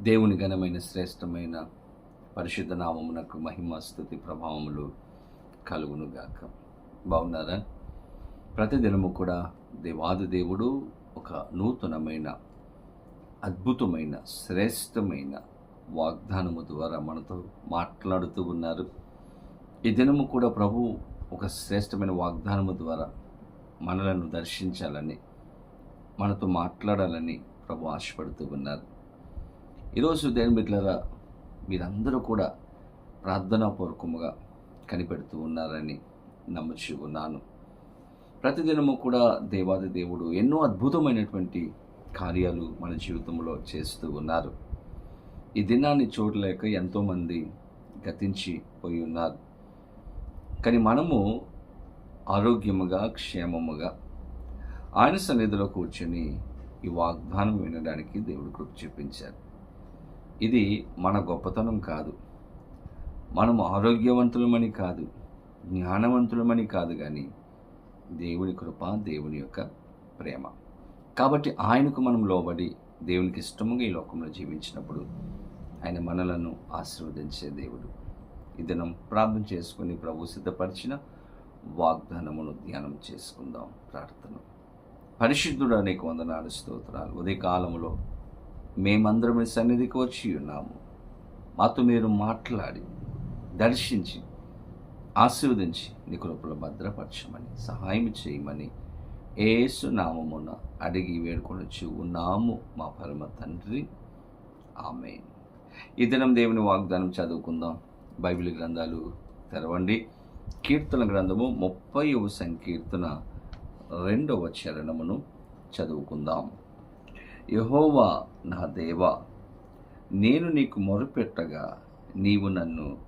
దేవుని ఘనమైన శ్రేష్టమైన పరిశుద్ధ నామమునకు మహిమ స్థుతి ప్రభావములు కలుగునుగాక. బాగున్నారా? ప్రతిదినము కూడా దేవాది దేవుడు ఒక నూతనమైన అద్భుతమైన శ్రేష్టమైన వాగ్దానము ద్వారా మనతో మాట్లాడుతూ ఉన్నారు. ఈ దినము కూడా ప్రభు ఒక శ్రేష్టమైన వాగ్దానము ద్వారా మనలను దర్శించాలని మనతో మాట్లాడాలని ప్రభు ఆశపడుతూ ఉన్నారు. ఈరోజు దేని బిడ్డలరా మీరందరూ కూడా ప్రార్థనాపూర్వకముగా కనిపెడుతూ ఉన్నారని నమ్ముచి ఉన్నాను. ప్రతిదినము కూడా దేవాది దేవుడు ఎన్నో అద్భుతమైనటువంటి కార్యాలు మన జీవితంలో చేస్తూ ఉన్నారు. ఈ దినాన్ని చూడలేక ఎంతోమంది గతించి పోయి ఉన్నారు. కానీ మనము ఆరోగ్యముగా క్షేమముగా ఆయన సన్నిధిలో కూర్చొని ఈ వాగ్దానం వినడానికి దేవుడు కృప చూపించారు. ఇది మన గొప్పతనం కాదు. మనము ఆరోగ్యవంతులమని కాదు జ్ఞానవంతులమని కాదు కానీ దేవుని కృప దేవుని యొక్క ప్రేమ. కాబట్టి ఆయనకు మనం లోబడి దేవునికి ఇష్టముగా ఈ లోకంలో జీవించినప్పుడు ఆయన మనలను ఆశీర్వదించే దేవుడు. ఇదనం ప్రార్థన చేసుకుని ప్రభు సిద్ధపరిచిన వాగ్దానమును ధ్యానం చేసుకుందాం ప్రార్థన. పరిశుద్ధుడు అనేక వందనాలు స్తోత్రాలు. ఉదయకాలంలో మేమందరం మీ సన్నిధికి వచ్చి ఉన్నాము. మాతో మీరు మాట్లాడి దర్శించి ఆశీర్వదించి నీ కృపలో భద్రపరచమని సహాయం చేయమని ఏసునామమున అడిగి వేడుకొనొచ్చు ఉన్నాము మా పరమ తండ్రి. ఆమె ఈ దినం దేవుని వాగ్దానం చదువుకుందాం. బైబిల్ గ్రంథాలు తెరవండి. కీర్తన గ్రంథము ముప్పైవ సంకీర్తన రెండవ చరణమును చదువుకుందాం. యహోవా నా దేవా నేను నీకు మొరుపెట్టగా నీవు నన్ను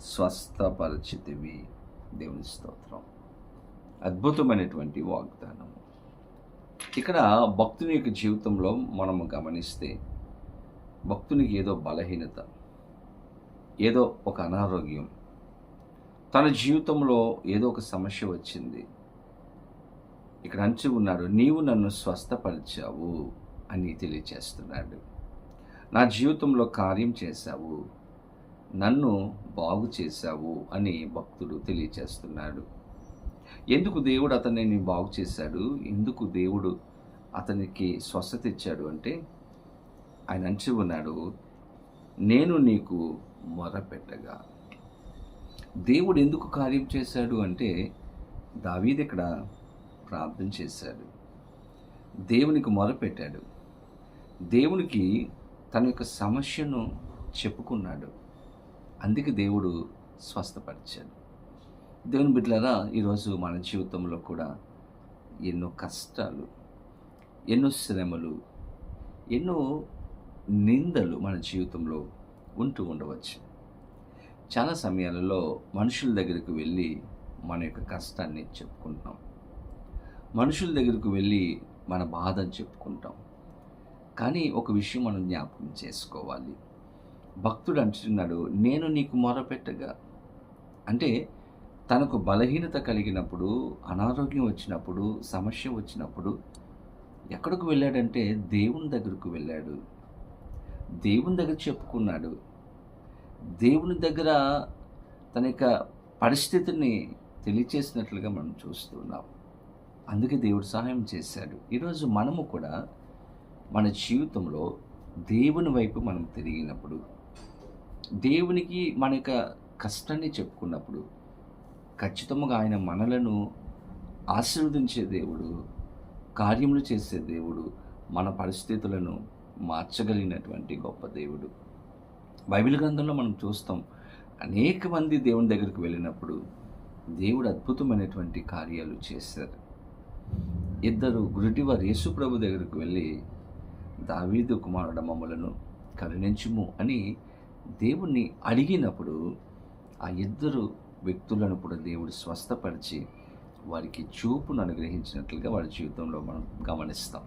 స్వస్థపరిచితివి. దేవుని స్తోత్రం. అద్భుతమైనటువంటి వాగ్దానం. ఇక్కడ భక్తుని యొక్క జీవితంలో మనము గమనిస్తే భక్తునికి ఏదో బలహీనత ఏదో ఒక అనారోగ్యం తన జీవితంలో ఏదో ఒక సమస్య వచ్చింది. ఇక్కడ అంచు ఉన్నాడు నీవు నన్ను స్వస్థపరిచావు. అని తెలియచేస్తున్నాడు. నా జీవితంలో కార్యం చేశావు నన్ను బాగు చేశావు అని భక్తుడు తెలియచేస్తున్నాడు. ఎందుకు దేవుడు అతనిని బాగు చేశాడు? ఎందుకు దేవుడు అతనికి స్వస్థత ఇచ్చాడు అంటే ఆయన అంచి ఉన్నాడు నేను నీకు మొరపెట్టగా. దేవుడు ఎందుకు కార్యం చేశాడు అంటే దావీది ఇక్కడ ప్రార్థన చేశాడు. దేవునికి మొరపెట్టాడు. దేవునికి తన యొక్క సమస్యను చెప్పుకున్నాడు. అందుకే దేవుడు స్వస్థపరిచాడు. దేవుని బిడ్డలారా ఈరోజు మన జీవితంలో కూడా ఎన్నో కష్టాలు ఎన్నో శ్రమలు ఎన్నో నిందలు మన జీవితంలో ఉంటూ ఉండవచ్చు. చాలా సమయాలలో మనుషుల దగ్గరికి వెళ్ళి మన యొక్క కష్టాన్ని చెప్పుకుంటాం మనుషుల దగ్గరకు వెళ్ళి మన బాధను చెప్పుకుంటాం. కానీ ఒక విషయం మనం జ్ఞాపకం చేసుకోవాలి. భక్తుడు అంటున్నాడు నేను నీకు మొరపెట్టగా. అంటే తనకు బలహీనత కలిగినప్పుడు అనారోగ్యం వచ్చినప్పుడు సమస్య వచ్చినప్పుడు ఎక్కడికి వెళ్ళాడంటే దేవుని దగ్గరకు వెళ్ళాడు. దేవుని దగ్గర చెప్పుకున్నాడు. దేవుని దగ్గర తన యొక్క పరిస్థితిని తెలియచేసినట్లుగా మనం చూస్తున్నాం అందుకే దేవుడు సహాయం చేశాడు. ఈరోజు మనము కూడా మన జీవితంలో దేవుని వైపు మనం తిరిగినప్పుడు దేవునికి మన యొక్క కష్టాన్ని చెప్పుకున్నప్పుడు ఖచ్చితంగా ఆయన మనలను ఆశీర్వదించే దేవుడు కార్యములు చేసే దేవుడు మన పరిస్థితులను మార్చగలిగినటువంటి గొప్ప దేవుడు. బైబిల్ గ్రంథంలో మనం చూస్తాం అనేక మంది దేవుని దగ్గరికి వెళ్ళినప్పుడు దేవుడు అద్భుతమైనటువంటి కార్యాలు చేశారు. ఇద్దరు గురుటివారు యేసు ప్రభు దగ్గరికి వెళ్ళి దావీదు కుమారుడ మమ్మలను కరుణించుము అని దేవుణ్ణి అడిగినప్పుడు ఆ ఇద్దరు వ్యక్తులను కూడా దేవుడు స్వస్థపరిచి వారికి చూపును అనుగ్రహించినట్లుగా వారి జీవితంలో మనం గమనిస్తాం.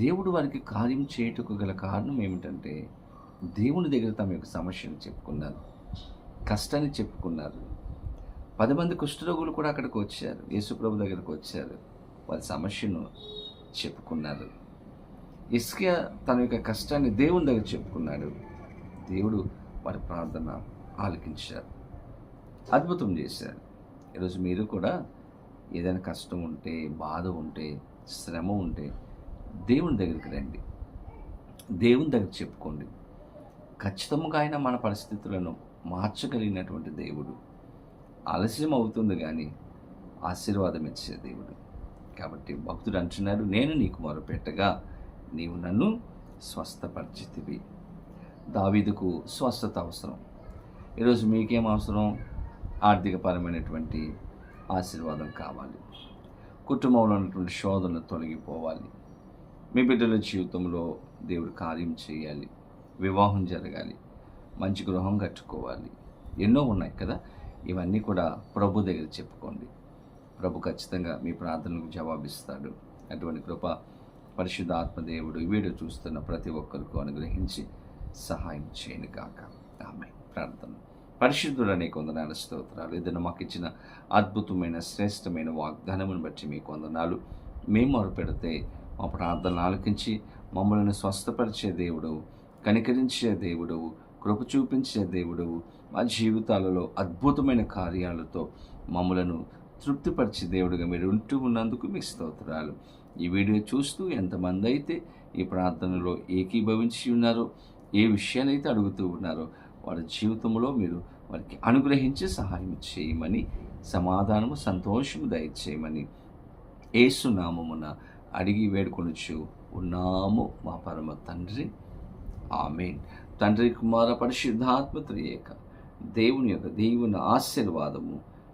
దేవుడు వారికి కార్యం చేయుటకు గల కారణం ఏమిటంటే దేవుని దగ్గర తమ యొక్క సమస్యను చెప్పుకున్నారు కష్టాన్ని చెప్పుకున్నారు. పది మంది కుష్ఠరోగులు కూడా అక్కడికి వచ్చారు యేసుప్రభు దగ్గరకు వచ్చారు. వారి సమస్యను చెప్పుకున్నారు. ఇస్కియా తన యొక్క కష్టాన్ని దేవుని దగ్గర చెప్పుకున్నాడు. దేవుడు వారి ప్రార్థన ఆలకించారు. అద్భుతం చేశారు. ఈరోజు మీరు కూడా ఏదైనా కష్టం ఉంటే బాధ ఉంటే శ్రమ ఉంటే దేవుని దగ్గరికి రండి. దేవుని దగ్గర చెప్పుకోండి. ఖచ్చితంగా ఆయన మన పరిస్థితులను మార్చగలిగినటువంటి దేవుడు. ఆలస్యం అవుతుంది కానీ ఆశీర్వాదం ఇచ్చే దేవుడు. కాబట్టి భక్తుడు అంటున్నాడు నేను నీకు మొరపెట్టగా నీవు నన్ను స్వస్థపరిచితివి. దావీదుకు స్వస్థత అవసరం. ఈరోజు మీకేం అవసరం? ఆర్థికపరమైనటువంటి ఆశీర్వాదం కావాలి. కుటుంబంలో ఉన్నటువంటి శోధనలు తొలగిపోవాలి. మీ బిడ్డల జీవితంలో దేవుడు కార్యం చేయాలి. వివాహం జరగాలి. మంచి గృహం కట్టుకోవాలి. ఎన్నో ఉన్నాయి కదా? ఇవన్నీ కూడా ప్రభు దగ్గర చెప్పుకోండి. ప్రభు ఖచ్చితంగా మీ ప్రార్థనలకు జవాబిస్తాడు. అటువంటి కృప పరిశుద్ధ ఆత్మదేవుడు వీడియో చూస్తున్న ప్రతి ఒక్కరికి అనుగ్రహించి సహాయం చేయను కాక ఆమె ప్రార్థన. పరిశుద్ధుడు అనేక వందనాల స్తోత్రాలు. ఏదైనా మాకు ఇచ్చిన అద్భుతమైన శ్రేష్టమైన వాగ్దానమును బట్టి మీ కొందనాలు మేము మొరపెడితే మా ప్రార్థనలు ఆలకించి మమ్మల్ని స్వస్థపరిచే దేవుడు కనికరించే దేవుడు కృప చూపించే దేవుడు మా జీవితాలలో అద్భుతమైన కార్యాలతో మమ్మలను తృప్తిపరిచే దేవుడిగా మీరు ఉంటూ ఉన్నందుకు మీకు స్తోత్రాలు. ఈ వీడియో చూస్తూ ఎంతమంది అయితే ఈ ప్రార్థనలో ఏకీభవించి ఉన్నారో ఏ విషయానైతే అడుగుతూ ఉన్నారో వారి జీవితంలో మీరు వారికి అనుగ్రహించి సహాయం చేయమని సమాధానము సంతోషము దయచేయమని ఏసునామమున అడిగి వేడుకొనుచు ఉన్నాము మా పరమ తండ్రి. ఆమెన్. తండ్రి కుమార పరిశుద్ధాత్మ త్రియేక దేవుని యొక్క దేవుని ఆశీర్వాదము